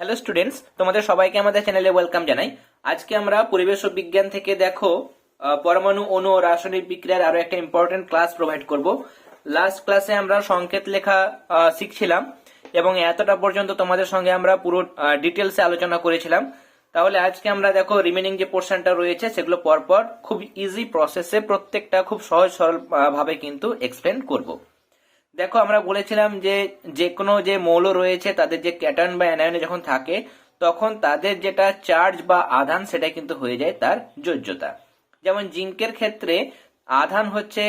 Hello students, তোমাদের সবাইকে আমাদের চ্যানেলে ওয়েলকাম জানাই। আজকে আমরা পরিবেশ ও বিজ্ঞান থেকে দেখো পরমাণু ও রাসায়নিক বিক্রিয়ার আরও একটা ইম্পর্টেন্ট ক্লাস প্রোভাইড করব। লাস্ট ক্লাসে আমরা সংকেত লেখা শিখছিলাম এবং এতটা পর্যন্ত তোমাদের সঙ্গে আমরা পুরো ডিটেলসে আলোচনা করেছিলাম। তাহলে আজকে আমরা দেখো রিমেনিং যে পোর্শনটা রয়েছে, সেগুলো পরপর খুব ইজি প্রসেসে প্রত্যেকটা খুব সহজ সরল ভাবে কিন্তু এক্সপ্লেন করব। দেখো, আমরা বলেছিলাম যে যে কোনো যে মৌল রয়েছে, তাদের যে ক্যাটার্ন বা অ্যানায়নে যখন থাকে, তখন তাদের যেটা চার্জ বা আধান, সেটা কিন্তু হয়ে যায় তার যোজ্যতা। যেমন জিঙ্কের ক্ষেত্রে আধান হচ্ছে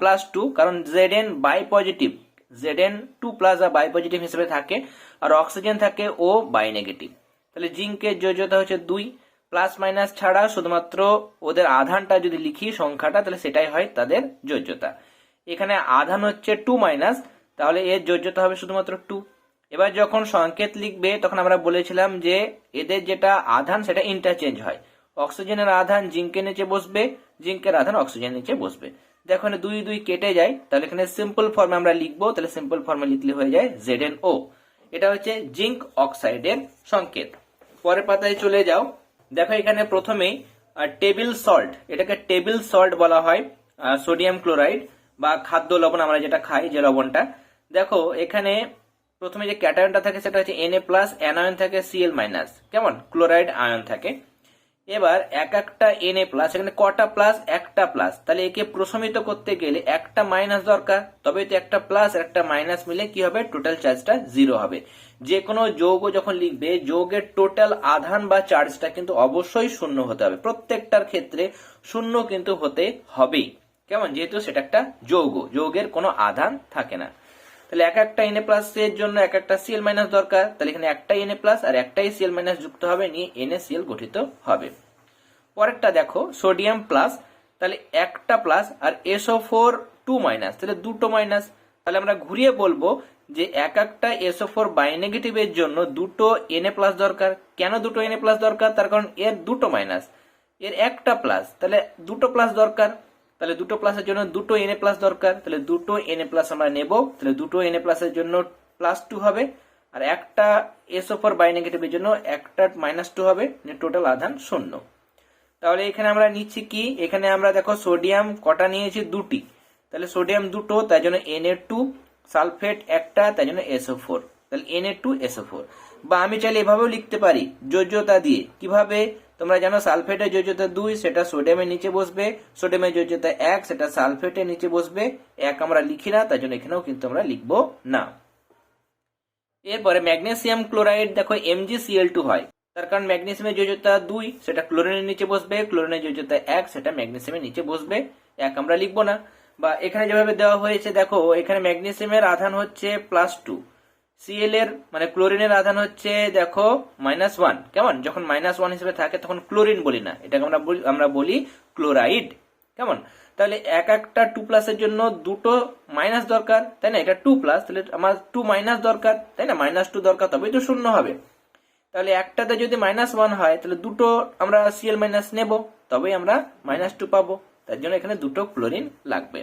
প্লাস টু কারণ Z N bi positive Z N two plus বা বাই পজিটিভ হিসেবে থাকে, আর অক্সিজেন থাকে ও বাই নেগেটিভ তাহলে জিঙ্কের যোজ্যতা হচ্ছে দুই প্লাস মাইনাস ছাড়া শুধুমাত্র ওদের আধানটা যদি লিখি সংখ্যাটা, তাহলে সেটাই হয় তাদের যোজ্যতা। এখানে আধান হচ্ছে টু মাইনাস তাহলে এর যোজ্যতা হবে শুধুমাত্র টু এবার যখন সংকেত লিখবে, তখন আমরা বলেছিলাম যে এদের যেটা আধান, সেটা ইন্টারচেঞ্জ হয়। অক্সিজেনের আধান জিঙ্কের নিচে বসবে, জিঙ্কের আধান অক্সিজেনের নিচে বসবে। দেখো এখানে দুই দুই কেটে যায়, তাহলে এখানে সিম্পল ফর্মে আমরা লিখব, তাহলে সিম্পল ফর্মে লিখলে হয়ে যায় জেড এন ও এটা হচ্ছে জিঙ্ক অক্সাইডের সংকেত। পরের পাতায় চলে যাও। দেখো এখানে প্রথমেই টেবিল সল্ট এটাকে টেবিল সল্ট বলা হয় সোডিয়াম ক্লোরাইড বা খাদ্য লবণ, আমরা যেটা খাই, যে লবণটা। দেখো, এখানে প্রথমে যে ক্যাটায়নটা থাকে, সেটা হচ্ছে এনএ প্লাস অ্যানায়ন থাকে সিএল মাইনাস কেমন? ক্লোরাইড আয়ন থাকে। এবার এক একটা এনএ প্লাস এখানে কটা প্লাস একটা প্লাস তাহলে একে প্রশমিত করতে গেলে একটা মাইনাস দরকার। তবে তো একটা প্লাস একটা মাইনাস মিলে কি হবে? টোটাল চার্জটা জিরো হবে। যে কোনো যৌগ যখন লিখবে, যৌগের টোটাল আধান বা চার্জটা কিন্তু অবশ্যই শূন্য হতে হবে। প্রত্যেকটার ক্ষেত্রে শূন্য কিন্তু হতে হবেই। কেমন? যেহেতু সেটা একটা যৌগ, যৌগের কোনো আধান থাকে না। তাহলে এক একটা এনএ প্লাস এর জন্য এক একটা সিএল মাইনাস দরকার। তাহলে এখানে একটাই এনএ প্লাস আর একটাই সিএল মাইনাস যুক্ত হবে, নিয়ে এনএসিএল গঠিত হবে। পরেরটা দেখো সোডিয়াম প্লাস তাহলে একটা প্লাস আর S O four two minus তাহলে দুটো মাইনাস তাহলে আমরা ঘুরিয়ে বলব যে এক একটা এসও ফোর বাই নেগেটিভের জন্য দুটো এনএ প্লাস দরকার। কেন দুটো এনএ প্লাস দরকার? তার কারণ এর দুটো মাইনাস এর একটা প্লাস তাহলে দুটো প্লাস দরকার। তাহলে দুটো প্লাসের জন্য দুটো এনএ প্লাস দরকার। তাহলে দুটো এনএ প্লাস আমরা নেব। তাহলে দুটো এনএ প্লাসের জন্য প্লাস টু হবে। আর একটা এসও ফোর বাই নেগেটিভের জন্য একটা মাইনাস টু হবে। টোটাল আধান শূন্য। তাহলে এখানে আমরা নিচ্ছি কি? এখানে আমরা দেখো সোডিয়াম কটা নিয়েছি? দুটি। তাহলে সোডিয়াম দুটো তাই জন্য এন এ টু সালফেট একটা তাই জন্য এসও ফোর তাহলে N A two S O four বা আমি চাইলে এভাবেও লিখতে পারি। যোজ্যতা দিয়ে। কীভাবে? তোমরা জানো সালফেটের যোজ্যতা দুই, সেটা সোডিয়ামের নিচে বসবে, সোডিয়ামের যোজ্যতা এক, সেটা সালফেটের নিচে বসবে। এক আমরা লিখি না তাই জন্য এখানেও কিন্তু আমরা লিখব না। এরপরে ম্যাগনেসিয়াম ক্লোরাইড, দেখো এমজিসিএল টু হয়। তার কারণ ম্যাগনেসিয়ামের যোজ্যতা দুই, সেটা ক্লোরিনের নিচে বসবে, ক্লোরিনের যোজ্যতা এক, সেটা ম্যাগনেসিয়ামের নিচে বসবে। এক আমরা লিখব না। বা এখানে যেভাবে দেওয়া হয়েছে, দেখো, এখানে ম্যাগনেসিয়ামের আধান হচ্ছে প্লাস টু সিএল এর মানে ক্লোরিনের আধান হচ্ছে, দেখো মাইনাস ওয়ান কেমন? যখন মাইনাস ওয়ান হিসেবে থাকে, তখন ক্লোরিন বলি না। এটাকে আমরা আমরা বলি ক্লোরাইড কেমন? তাহলে এক একটা টু প্লাসের জন্য দুটো মাইনাস দরকার, তাই না? এটা টু প্লাস তাহলে আমার টু মাইনাস দরকার, তাই না? মাইনাস টু দরকার, তবেই তো শূন্য হবে। তাহলে একটাতে যদি মাইনাস ওয়ান হয়, তাহলে দুটো আমরা সিএল মাইনাস নেব, তবেই আমরা মাইনাস টু পাবো। তার জন্য এখানে দুটো ক্লোরিন লাগবে।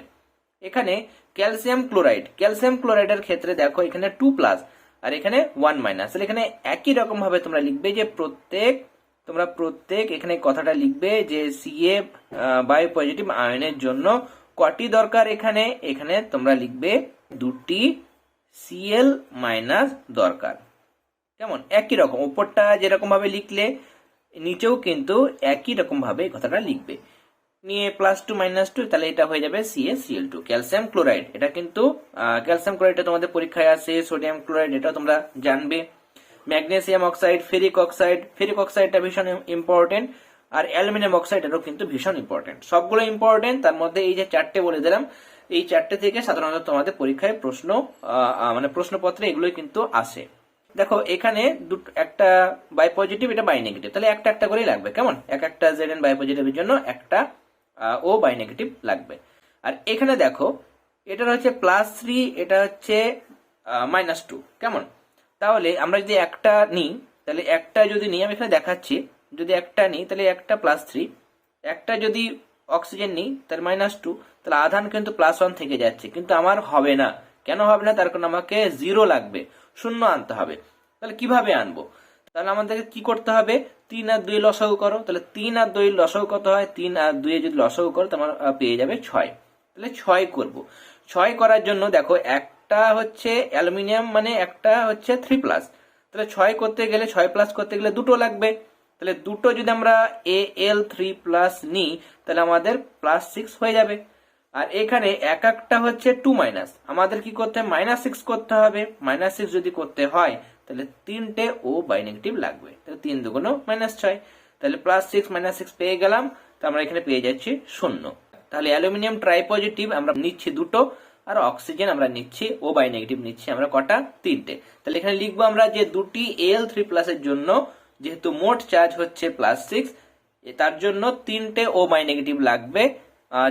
এখানে ক্যালসিয়াম ক্লোরাইড। ক্যালসিয়াম ক্লোরাইডের ক্ষেত্রে দেখো এখানে টু প্লাস আর এখানে ওয়ান মাইনাস তাহলে এখানে একই রকম ভাবে তোমরা লিখবে যে প্রত্যেক, তোমরা প্রত্যেক এখানে কথাটা লিখবে যে সিএ বায়ো পজিটিভ আয়নের জন্য কটি দরকার এখানে? এখানে তোমরা লিখবে দুটি সিএল মাইনাস দরকার। কেমন? একই রকম। উপরটা যেরকম ভাবে লিখলে, নিচেও কিন্তু একই রকম ভাবে কথাটা লিখবে। নিয়ে প্লাস টু মাইনাস টু তাহলে এটা হয়ে যাবে C A C L two calcium chloride এটা কিন্তু ক্যালসিয়াম ক্লোরাইডটা তোমাদের পরীক্ষায় আছে সোডিয়াম ক্লোরাইড এটা তোমরা জানবে। Magnesium oxide ferric oxide ferric অক্সাইডটা ভীষণ ইম্পর্টেন্ট আর অ্যালুমিনিয়াম অক্সাইড এটাও কিন্তু ভীষণ ইম্পর্টেন্ট সবগুলো ইম্পর্টেন্ট তার মধ্যে এই যে চারটে বলে দিলাম, এই চারটে থেকে সাধারণত তোমাদের পরীক্ষায় প্রশ্ন মানে প্রশ্নপত্রে এগুলোই কিন্তু আসে। দেখো, এখানে দুটো, একটা বাই পজিটিভ এটা বাই নেগেটিভ তাহলে একটা একটা করেই লাগবে, কেমন? এক একটা জেড এন বাই পজিটিভের জন্য একটা ও বাই নেগেটিভ লাগবে। আর এখানে দেখো, এটা হচ্ছে প্লাস থ্রি এটা হচ্ছে মাইনাস টু কেমন? তাহলে আমরা যদি একটা নিই, তাহলে একটা যদি নিই, আমি এখানে দেখাচ্ছি, যদি একটা নিই, তাহলে একটা প্লাস থ্রি একটা যদি অক্সিজেন নিই, তাহলে মাইনাস টু তাহলে আধান কিন্তু প্লাস ওয়ান থেকে যাচ্ছে, কিন্তু আমার হবে না। কেন হবে না? তার কারণ আমাকে জিরো লাগবে, শূন্য আনতে হবে। তাহলে কীভাবে আনব? তাহলে আমাদেরকে কি করতে হবে? তিন আর দুই লসাগু করো, তাহলে তিন আর দুই লসাগু কত হয়? তিন আর দুই যদি লসাগু করো, তোমার পেয়ে যাবে ছয়। তাহলে ছয় করব। ছয় করার জন্য দেখো, একটা হচ্ছে অ্যালুমিনিয়াম মানে একটা হচ্ছে থ্রি প্লাস। তাহলে ছয় করতে গেলে, ছয় প্লাস করতে গেলে দুটো লাগবে। তাহলে দুটো যদি আমরা এ এল থ্রি প্লাস নিই, তাহলে আমাদের প্লাস সিক্স হয়ে যাবে। আর এখানে এক একটা হচ্ছে টু মাইনাস। আমাদের কি করতে হবে মাইনাস সিক্স করতে হবে। মাইনাস সিক্স যদি করতে হয় তাহলে তিনটে ও বাই নেগেটিভ লাগবে। তাহলে তিন দুগুণ মাইনাস ছয়। তাহলে প্লাস সিক্স মাইনাস সিক্স পেয়ে গেলাম। তো আমরা এখানে পেয়ে যাচ্ছি শূন্য। তাহলে অ্যালুমিনিয়াম ট্রাইপজিটিভ আমরা নিচ্ছি দুটো, আর অক্সিজেন আমরা নিচ্ছি ও বাই নেগেটিভ নিচ্ছি আমরা কটা? তিনটে। তাহলে এখানে লিখব আমরা যে দুটি এল থ্রি প্লাসের জন্য যেহেতু মোট চার্জ হচ্ছে প্লাস সিক্স তার জন্য তিনটে ও বাই নেগেটিভ লাগবে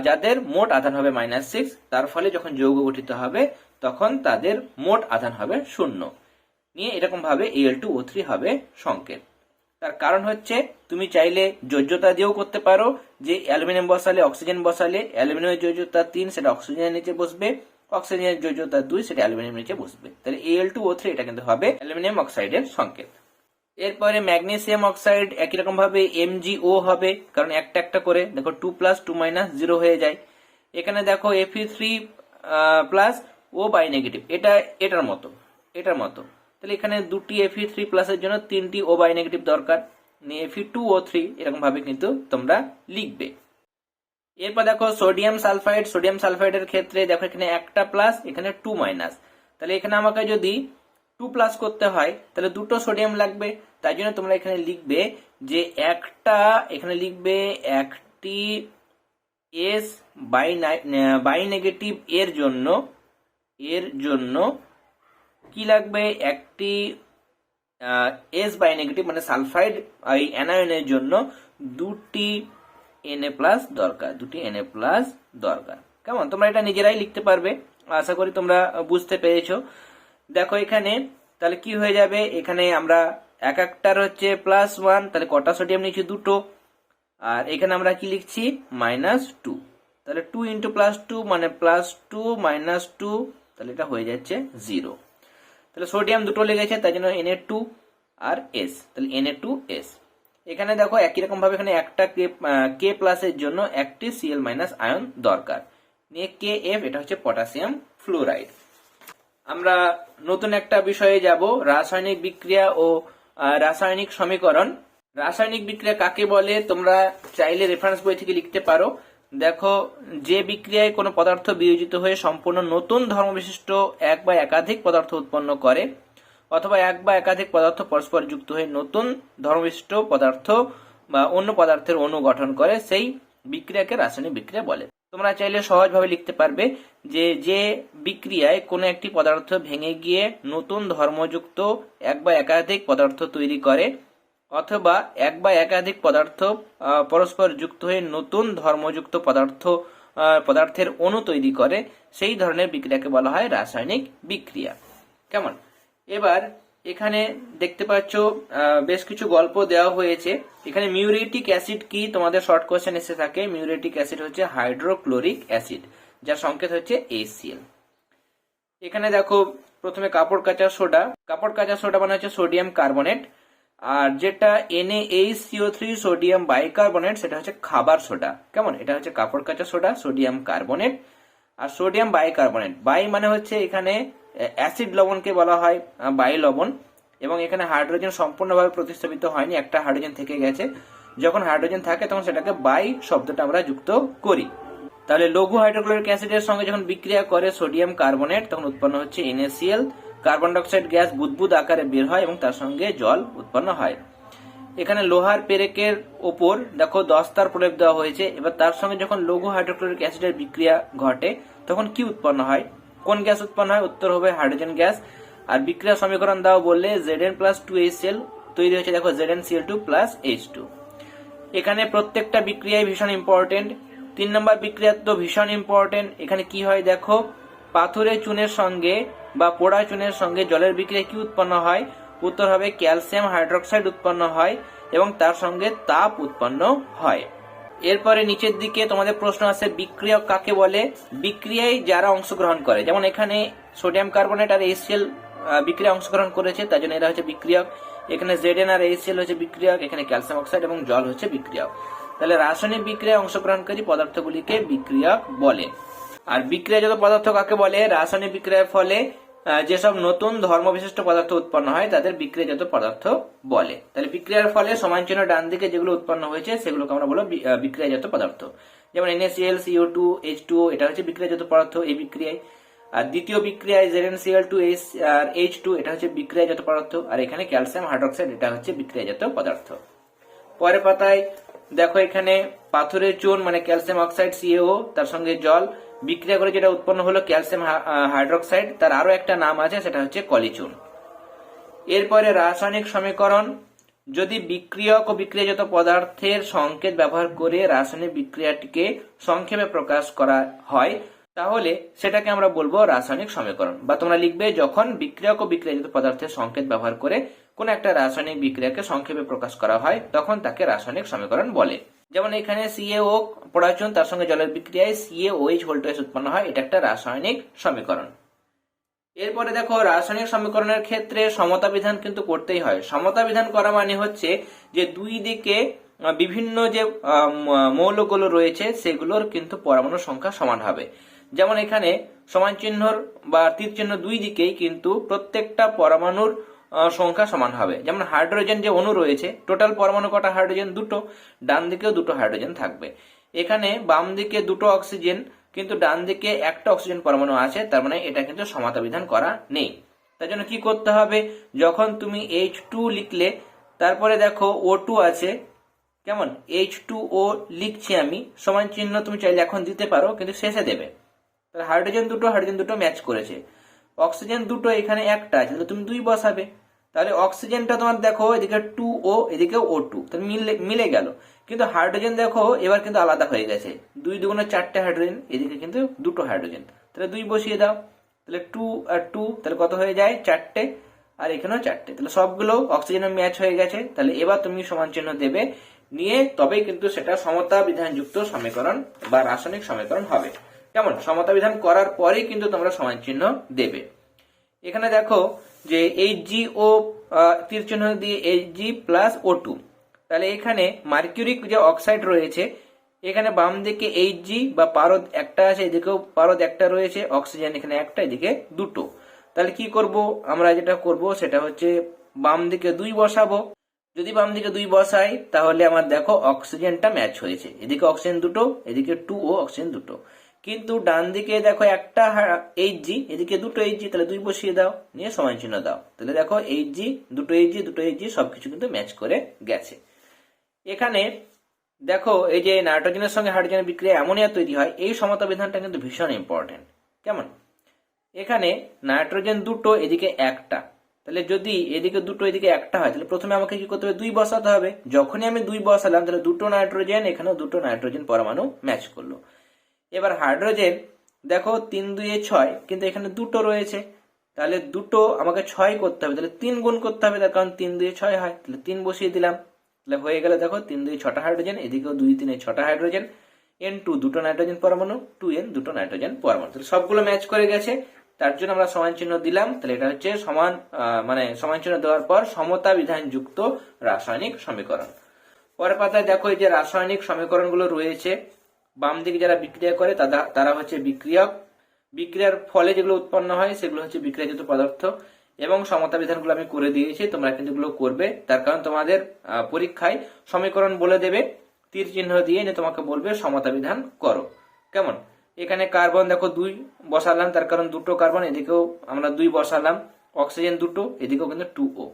যাদের মোট আধান হবে মাইনাস সিক্স তার ফলে যখন যৌগ গঠিত হবে, তখন তাদের মোট আধান হবে শূন্য। নিয়ে এরকম ভাবে এল টু ও থ্রি হবে সংকেত। তার কারণ হচ্ছে, তুমি চাইলে যোজ্যতা দিয়েও করতে পারো যে অ্যালুমিনিয়াম বসালে অক্সিজেন বসালে অ্যালুমিনিয়ামের যোজ্যতা তিন, সেটা অক্সিজেনের নিচে বসবে। অক্সিজেনের যোজ্যতা দুই, সেটা অ্যালুমিনিয়াম নিচে বসবে। তাহলে এল টু ও থ্রি এটা কিন্তু হবে অ্যালুমিনিয়াম অক্সাইডের সংকেত। এরপরে ম্যাগনেসিয়াম অক্সাইড একই রকম ভাবে এমজিও হবে, কারণ একটা একটা করে। দেখো two plus two minus zero হয়ে যায়। এখানে দেখো এফি three plus O bi negative এটা, এটার মতো এটার মতো। তাহলে এখানে দুটি এফি থ্রি প্লাসের জন্য তিনটি ও বাই নেগেটিভ দরকার। এফি টু ও থ্রি এরকম ভাবে কিন্তু তোমরা লিখবে। এরপর দেখো সোডিয়াম সালফাইড সোডিয়াম সালফাইডের ক্ষেত্রে দেখো এখানে একটা প্লাস এখানে টু মাইনাস তাহলে এখানে আমাকে যদি টু প্লাস করতে হয়, তাহলে দুটো সোডিয়াম লাগবে। তাই জন্য তোমরা এখানে লিখবে যে একটা, এখানে লিখবে একটি এস বাই বাই নেগেটিভ এর জন্য এর জন্য কি লাগবে? একটি এস বাই নেগেটিভ মানে সালফাইড, এই অ্যানায়নের জন্য দুটি এনএ প্লাস দরকার, দুটি এনএ প্লাস দরকার। কেমন? তোমরা এটা নিজেরাই লিখতে পারবে। আশা করি তোমরা বুঝতে পেরেছ। দেখো এখানে, তাহলে কি হয়ে যাবে? এখানে আমরা এক একটার হচ্ছে প্লাস ওয়ান তাহলে কটা সোডিয়াম নিচ্ছি দুটো। আর এখানে আমরা কি লিখছি? মাইনাস টু তাহলে টু ইন্টু প্লাস টু মানে প্লাস টু মাইনাস টু তাহলে এটা হয়ে যাচ্ছে জিরো তাহলে সোডিয়াম দুটো লেগেছে, তাই জন্য এন টু আর এস তাহলে এন টু এস এখানে দেখো একই রকম ভাবে এখানে একটা কে কে প্লাসের জন্য একটি সিএল মাইনাস আয়ন দরকার। নিয়ে কে এফ এটা হচ্ছে পটাশিয়াম ফ্লোরাইড আমরা নতুন একটা বিষয়ে যাব, রাসায়নিক বিক্রিয়া ও রাসায়নিক সমীকরণ। রাসায়নিক বিক্রিয়া কাকে বলে? তোমরা চাইলে রেফারেন্স বই থেকে লিখতে পারো। দেখো, যে বিক্রিয়ায় কোনো পদার্থ বিয়োজিত হয়ে সম্পূর্ণ নতুন ধর্মবিশিষ্ট এক বা একাধিক পদার্থ উৎপন্ন করে, অথবা এক বা একাধিক পদার্থ পরস্পর যুক্ত হয়ে নতুন ধর্মবিশিষ্ট পদার্থ বা অন্য পদার্থের অণু গঠন করে, সেই বিক্রিয়াকে রাসায়নিক বিক্রিয়া বলে। তোমরা চাইলে সহজভাবে লিখতে পারবে যে যে বিক্রিয়ায় কোনো একটি পদার্থ ভেঙে গিয়ে নতুন ধর্মযুক্ত এক বা একাধিক পদার্থ তৈরি করে অথবা এক বা একাধিক পদার্থ পরস্পর যুক্ত হয়ে নতুন ধর্মযুক্ত পদার্থ পদার্থের অণু তৈরি করে, সেই ধরনের বিক্রিয়াকে বলা হয় রাসায়নিক বিক্রিয়া। কেমন? এবার এখানে দেখতে পাচ্ছ বেশ কিছু গল্প দেওয়া হয়েছে। এখানে মিউরেটিক অ্যাসিড কি? তোমাদের শর্ট কোশ্চেন এসে থাকে। মিউরেটিক অ্যাসিড হচ্ছে হাইড্রোক্লোরিক অ্যাসিড, যার সংকেত হচ্ছে এসিএল এখানে দেখো, প্রথমে কাপড় কাঁচা সোডা। কাপড় কাঁচা সোডা মানে হচ্ছে সোডিয়াম কার্বনেট। আর যেটা NaHCO3 থ্রি সোডিয়াম বাইকার্বনেট সেটা হচ্ছে খাবার সোডা। কেমন? এটা হচ্ছে কাপড় কাঁচা সোডা সোডিয়াম কার্বনেট আর সোডিয়াম বাইকার্বনেট বাই মানে হচ্ছে এখানে অ্যাসিড লবণকে বলা হয় বাই লবণ। এবং এখানে হাইড্রোজেন সম্পূর্ণভাবে প্রতিস্থাপিত হয়নি, একটা হাইড্রোজেন থেকে গেছে। যখন হাইড্রোজেন থাকে, তখন সেটাকে বাই শব্দটা আমরা যুক্ত করি। তাহলে লঘু হাইড্রোক্লোরিক অ্যাসিডের সঙ্গে যখন বিক্রিয়া করে সোডিয়াম কার্বনেট তখন উৎপন্ন হচ্ছে NaCl কার্বন ডাইঅক্সাইড গ্যাস বুদবুদ আকারে বের হয় এবং তার সঙ্গে জল উৎপন্ন হয়। এখানে লোহার পেরেকের ওপর দেখো দস্তার প্রলেপ দেওয়া হয়েছে। এবার তার সঙ্গে যখন লঘু হাইড্রোক্লোরিক অ্যাসিডের বিক্রিয়া ঘটে, তখন কি উৎপন্ন হয়? কোন গ্যাস উৎপন্ন হয়? উত্তর হবে হাইড্রোজেন গ্যাস। আর বিক্রিয়া সমীকরণ দাও বললে Z N plus two H C L তৈরি হয়েছে। দেখো ZnCl2 two plus H two এখানে প্রত্যেকটা বিক্রিয়াই ভীষণ ইম্পর্টেন্ট তিন নম্বর বিক্রিয়া তো ভীষণ ইম্পর্টেন্ট এখানে কি হয় দেখো? পাথুরে চুনের সঙ্গে বা পোড়া চুনের সঙ্গে জলের বিক্রিয়া কি উৎপন্ন হয়? উত্তর হবে ক্যালসিয়াম হাইড্রোক্সাইড উৎপন্ন হয় এবং তার সঙ্গে তাপ উৎপন্ন হয়। এরপরে নিচের দিকে তোমাদের প্রশ্ন আছে, বিক্রিয়ক কাকে বলে? বিক্রিয়ায় যারা অংশগ্রহণ করে, যেমন এখানে সোডিয়াম কার্বনেট আর এসিএল বিক্রিয়া অংশগ্রহণ করেছে, তার জন্য এরা হচ্ছে বিক্রিয়ক। এখানে জেড এন আর এইচসিএল হচ্ছে বিক্রিয়ক, এখানে ক্যালসিয়াম অক্সাইড এবং জল হচ্ছে বিক্রিয়ক। তাহলে রাসায়নিক বিক্রিয়ায় অংশগ্রহণকারী পদার্থগুলিকে বিক্রিয়ক বলে। আর বিক্রিয়াজাত পদার্থ কাকে বলে? রাসায়নিক বিক্রিয়ার ফলে যেসব নতুন ধর্মবিশিষ্ট পদার্থ উৎপন্ন হয়, তাদের বিক্রিয়াজাত পদার্থ বলে। তাহলে বিক্রিয়ার ফলে সমান চিহ্ন ডান দিকে যেগুলো উৎপন্ন হয়েছে, সেগুলোকে আমরা বলব বিক্রিয়াজাত পদার্থ। যেমন N A C L C O two H two এটা হচ্ছে বিক্রিয়াজাত পদার্থ এই বিক্রিয়ায়। আর দ্বিতীয় বিক্রিয়ায় Z N C L two H আর এইচ টু এটা হচ্ছে বিক্রিয়াজাত পদার্থ। আর এখানে ক্যালসিয়াম হাইড্রোক্সাইড, এটা হচ্ছে বিক্রিয়াজাত পদার্থ। পরের পাতায় দেখো এখানে পাথরের চুন মানে ক্যালসিয়াম অক্সাইড সিএও তার সঙ্গে জল। বিক্রিয়া করে যেটা উৎপন্ন হলো ক্যালসিয়াম হাইড্রোক্সাইড, তার আরও একটা নাম আছে, সেটা হচ্ছে কলিচুন। এরপরে রাসায়নিক সমীকরণ, যদি বিক্রিয়ক ও বিক্রিয়াজাত পদার্থের সংকেত ব্যবহার করে রাসায়নিক বিক্রিয়াটিকে সংক্ষেপে প্রকাশ করা হয়, তাহলে সেটাকে আমরা বলব রাসায়নিক সমীকরণ। বা তোমরা লিখবে, যখন বিক্রিয়ক ও বিক্রিয়াজাত পদার্থের সংকেত ব্যবহার করে কোন একটা রাসায়নিক বিক্রিয়াকে সংক্ষেপে প্রকাশ করা হয়, তখন তাকে রাসায়নিক সমীকরণ বলে। যেমন এখানে সিএও পড়াচুন তার সঙ্গে জলের বিক্রিয়ায় সিএ সিএওএইচ ভোল্টেজ উৎপন্ন হয়। এটা একটা রাসায়নিক সমীকরণ। এরপরে দেখো, রাসায়নিক সমীকরণের ক্ষেত্রে সমতা বিধান কিন্তু করতেই হয়। সমতা বিধান করা মানে হচ্ছে যে দুই দিকে বিভিন্ন যে মৌলগুলো রয়েছে, সেগুলোর কিন্তু পরমাণু সংখ্যা সমান হবে। যেমন এখানে সমান চিহ্নর বা তীর চিহ্ন দুই দিকেই কিন্তু প্রত্যেকটা পরমাণুর সংখ্যা সমান হবে। যেমন হাইড্রোজেন যে অণু রয়েছে টোটাল পরমাণু কটা হাইড্রোজেন দুটো। ডান দিকেও দুটো হাইড্রোজেন থাকবে। এখানে বাম দিকে দুটো অক্সিজেন কিন্তু ডান দিকে একটা অক্সিজেন পরমাণু আছে, তার মানে এটা কিন্তু সমতা বিধান করা নেই। তার জন্য কি করতে হবে? যখন তুমি এইচ টু লিখলে, তারপরে দেখো ও টু আছে। কেমন? এইচ টু ও লিখছি আমি। সমান চিহ্ন তুমি চাইলে এখন দিতে পারো, কিন্তু শেষে দেবে। তাহলে হাইড্রোজেন দুটো হাইড্রোজেন দুটো ম্যাচ করেছে। অক্সিজেন দুটো এখানে একটা আছে তুমি দুই বসাবে। তাহলে অক্সিজেনটা তোমার দেখো এদিকে টু ও এদিকে ও টু তাহলে মিলে গেল। কিন্তু হাইড্রোজেন দেখো, এবার কিন্তু আলাদা হয়ে গেছে। দুই দুগুণে চারটে হাইড্রোজেন এদিকে কিন্তু দুটো হাইড্রোজেন তাহলে দুই বসিয়ে দাও। তাহলে টু আর টু তাহলে কত হয়ে যায়? চারটে। আর এখানেও চারটে। তাহলে সবগুলো অক্সিজেনের ম্যাচ হয়ে গেছে। তাহলে এবার তুমি সমান চিহ্ন দেবে। নিয়ে তবেই কিন্তু সেটা সমতা বিধানযুক্ত সমীকরণ বা রাসায়নিক সমীকরণ হবে। কেমন? সমতা বিধান করার পরেই কিন্তু তোমরা সমান চিহ্ন দেবে। এখানে দেখো যে এইচ জি ও তীর চিহ্ন দিয়ে H G plus O two তাহলে এখানে মার্কিউরিক যে অক্সাইড রয়েছে, এখানে বাম দিকে এইচ জি বা পারদ একটা আছে, এদিকেও পারদ একটা রয়েছে, অক্সিজেন এখানে একটা, এদিকে দুটো। তাহলে কি করব? আমরা যেটা করব, সেটা হচ্ছে বাম দিকে দুই বসাবো। যদি বাম দিকে দুই বসাই, তাহলে আমার দেখো অক্সিজেনটা ম্যাচ হয়েছে। এদিকে অক্সিজেন দুটো, এদিকে টু ও অক্সিজেন দুটো। কিন্তু ডান দিকে দেখো একটা এইচ জি এদিকে দুটো এইচ জি তাহলে দুই বসিয়ে দাও, নিয়ে সমান চিহ্ন দাও। তাহলে দেখো এইচ জি দুটো এইচ জি দুটো এইচ জি সবকিছু কিন্তু ম্যাচ করে গেছে। এখানে দেখো এই যে নাইট্রোজেনের সঙ্গে হাইড্রোজেনের বিক্রিয়া অ্যামোনিয়া তৈরি হয়, এই সমতা বিধানটা কিন্তু ভীষণ ইম্পর্টেন্ট কেমন? এখানে নাইট্রোজেন দুটো এদিকে একটা। তাহলে যদি এদিকে দুটো এদিকে একটা হয়, তাহলে প্রথমে আমাকে কি করতে হবে? দুই বসাতে হবে। যখনই আমি দুই বসালাম, তাহলে দুটো নাইট্রোজেন, এখানেও দুটো নাইট্রোজেন পরমাণু ম্যাচ করল। এবার হাইড্রোজেন, দেখো তিন, দুয়ে ছয়, কিন্তু এখানে দুটো রয়েছে। তাহলে দুটো আমাকে ছয় করতে হবে, তাহলে তিন গুণ করতে হবে, তার কারণ তিন, দুয়ে ছয় হয়, তাহলে তিন বসিয়ে দিলাম। তাহলে হয়ে গেল, দেখো তিন দুই ছটা হাইড্রোজেন, এদিকেও দুই, তিনে ছটা হাইড্রোজেন, এন টু দুটো নাইট্রোজেন পরমাণু, টু এন দুটো নাইট্রোজেন পরমাণু। তাহলে সবগুলো ম্যাচ করে গেছে, তার জন্য আমরা সমান চিহ্ন দিলাম, তাহলে এটা হচ্ছে সমান মানে সমান চিহ্ন দেওয়ার পর সমতা বিধান যুক্ত রাসায়নিক সমীকরণ। পরের পাতায় দেখো এই যে রাসায়নিক সমীকরণগুলো রয়েছে বাম দিকে যারা বিক্রিয়া করে তারা হচ্ছে বিক্রিয়ক। বিক্রিয়ার ফলে যেগুলো উৎপন্ন হয়, সেগুলো হচ্ছে বিক্রিয়াজাত পদার্থ। এবং সমতা বিধানগুলো আমি করে দিয়েছি, তোমরা কিন্তু এগুলো করবে। তার কারণ তোমাদের পরীক্ষায় সমীকরণ বলে দেবে, তীর চিহ্ন দিয়ে তোমাকে বলবে সমতা বিধান করো। কেমন? এখানে কার্বন দেখো দুই বসালাম, তার কারণ দুটো কার্বন, এদিকেও আমরা দুই বসালাম, অক্সিজেন দুটো, এদিকেও কিন্তু টু ও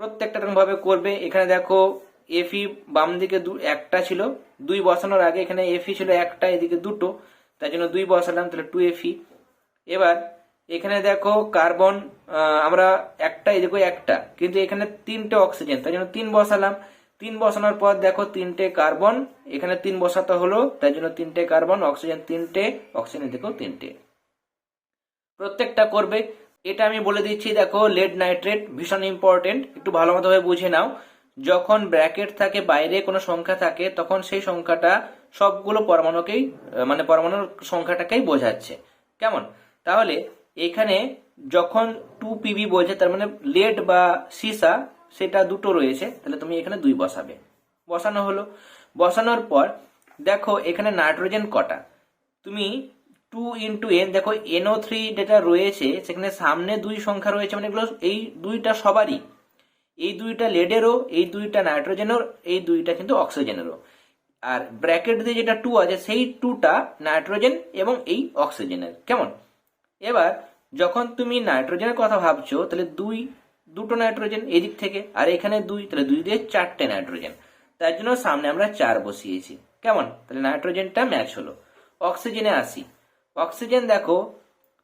প্রত্যেকটা রকম ভাবে করবে, এখানে দেখো এফি বাম দিকে দু একটা ছিল। দুই বসানোর আগে এখানে এফি ছিল একটা, এদিকে দুটো। তাই জন্য দুই বসালাম, তাহলে টু এফি এবার এখানে দেখো কার্বন আমরা একটা এদিকে একটা। কিন্তু এখানে তিনটে অক্সিজেন তাই জন্য তিন বসালাম। তিন বসানোর পর দেখো তিনটে কার্বন, এখানে তিন বসাতে হলো তাই জন্য তিনটে কার্বন, অক্সিজেন তিনটে, অক্সিজেন এদিকেও তিনটে। প্রত্যেকটা করবে। এটা আমি বলে দিচ্ছি, দেখো লেড নাইট্রেট ভীষণ ইম্পর্টেন্ট একটু ভালো মতো বুঝে নাও। যখন ব্র্যাকেট থাকে, বাইরে কোনো সংখ্যা থাকে, তখন সেই সংখ্যাটা সবগুলো পরমাণুকেই মানে পরমাণুর সংখ্যাটাকেই বোঝাচ্ছে। কেমন? তাহলে এখানে যখন টু পিবি বোঝে তার মানে লেড বা সিসা, সেটা দুটো রয়েছে, তাহলে তুমি এখানে দুই বসাবে। বসানো হলো। বসানোর পর, দেখো এখানে নাইট্রোজেন কটা। তুমি টু ইন্টু এন দেখো এনও থ্রি যেটা রয়েছে, সেখানে সামনে দুই সংখ্যা রয়েছে মানে এগুলো, এই দুইটা সবারই এই দুইটা লেডেরও এই দুইটা নাইট্রোজেনের এই দুইটা কিন্তু অক্সিজেনেরও আর ব্র্যাকেট দিয়ে যেটা টু আছে, সেই টুটা নাইট্রোজেন এবং এই অক্সিজেনের কেমন? এবার, যখন তুমি নাইট্রোজেনের কথা ভাবছ, তাহলে দুই, দুটো নাইট্রোজেন এদিক থেকে, আর এখানে দুই, তাহলে দুই দিয়ে চারটে নাইট্রোজেন তার জন্য সামনে আমরা চার বসিয়েছি। কেমন? তাহলে নাইট্রোজেনটা ম্যাচ হলো। অক্সিজেনে আসি। অক্সিজেন দেখো,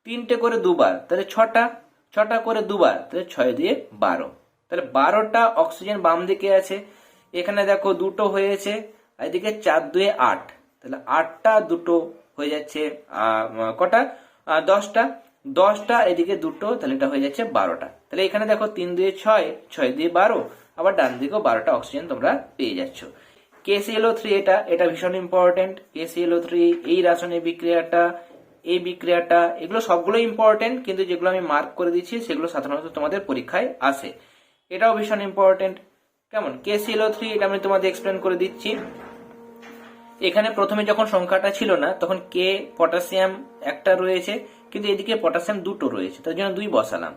তিনটে করে দুবার, তাহলে ছটা ছটা করে দুবার, তাহলে ছয় দিয়ে বারো। তাহলে বারোটা অক্সিজেন বাম দিকে আছে। এখানে দেখো দুটো হয়েছে এদিকে চার দুয়ে আট। তাহলে আটটা দুটো হয়ে যাচ্ছে কটা? দশটা। দশটা, এদিকে দুটো, তাহলে এটা হয়ে যাচ্ছে বারোটা। তাহলে এখানে দেখো তিন দুয়ে ছয় ছয় দিয়ে বারো, আবার ডান দিকেও বারোটা অক্সিজেন তোমরা পেয়ে যাচ্ছ। কেসিএলও থ্রি এটা এটা ভীষণ ইম্পর্টেন্ট কেসিএলও থ্রি এই রাসায়নিক বিক্রিয়াটা, এই বিক্রিয়াটা, এগুলো সবগুলো ইম্পর্টেন্ট কিন্তু যেগুলো আমি মার্ক করে দিচ্ছি সেগুলো সাধারণত তোমাদের পরীক্ষায় আসে। এটাও ভীষণ ইম্পর্টেন্ট কেমন? কেসিএলও থ্রি এটা আমি তোমাদের এক্সপ্লেন করে দিচ্ছি। এখানে প্রথমে যখন সংখ্যাটা ছিল না, তখন কে পটাশিয়াম একটা রয়েছে, কিন্তু এদিকে পটাশিয়াম দুটো রয়েছে, তার জন্য দুই বসালাম।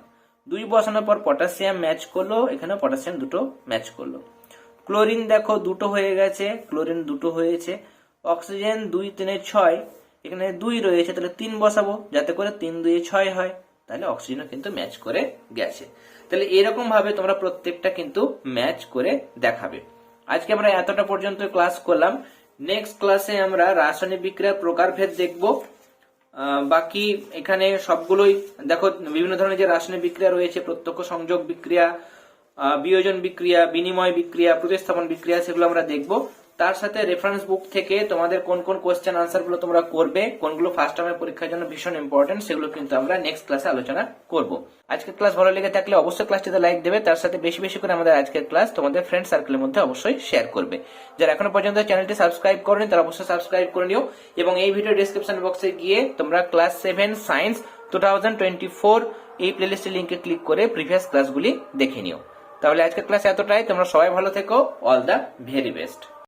দুই বসানোর পর পটাশিয়াম ম্যাচ করল, এখানে পটাশিয়াম দুটো ম্যাচ করল। ক্লোরিন দেখো, দুটো হয়ে গেছে ক্লোরিন দুটো হয়েছে। অক্সিজেন দুই, তিনে ছয়, এখানে দুই রয়েছে, তাহলে তিন বসাবো, যাতে করে তিন দুই ছয় হয়, তাহলে অক্সিজেনও কিন্তু ম্যাচ করে গেছে। তাহলে এরকম ভাবে তোমরা প্রত্যেকটা কিন্তু ম্যাচ করে দেখাবে। আজকে আমরা এতটা পর্যন্ত ক্লাস করলাম। নেক্সট ক্লাসে আমরা রাসায়নিক বিক্রিয়ার প্রকারভেদ দেখব। বাকি এখানে সবগুলোই, দেখো বিভিন্ন ধরনের যে রাসায়নিক বিক্রিয়া রয়েছে, প্রত্যক্ষ সংযোগ বিক্রিয়া বিয়োজন বিক্রিয়া, বিনিময় বিক্রিয়া, প্রতিস্থাপন বিক্রিয়া, সেগুলো আমরা দেখব। তার সাথে রেফারেন্স বুক থেকে তোমাদের কোন কোন কোয়েশ্চেন আনসারগুলো তোমরা করবে, কোনগুলো ফার্স্ট টার্মের পরীক্ষার জন্য ভীষণ ইম্পর্টেন্ট সেগুলো কিন্তু আমরা নেক্সট ক্লাসে আলোচনা করব। আজকের ক্লাস ভালো লেগে থাকলে অবশ্যই ক্লাসটিতে লাইক দেবে, তার সাথে বেশি বেশি করে আমাদের আজকের ক্লাস তোমাদের ফ্রেন্ড সার্কেলের মধ্যে অবশ্যই শেয়ার করবে। যারা এখনও পর্যন্ত চ্যানেলটি সাবস্ক্রাইব করেনি, তারা অবশ্যই সাবস্ক্রাইব করে নিও এবং এই ভিডিও ডিসক্রিপশন বক্সে গিয়ে তোমরা class seven science two thousand twenty four এই প্লেলিস্টের লিঙ্কে ক্লিক করে প্রিভিয়াস ক্লাসগুলি দেখে নিও। তাহলে আজকের ক্লাস এতটাই, তোমরা সবাই ভালো থেকো অল দ্য ভেরি বেস্ট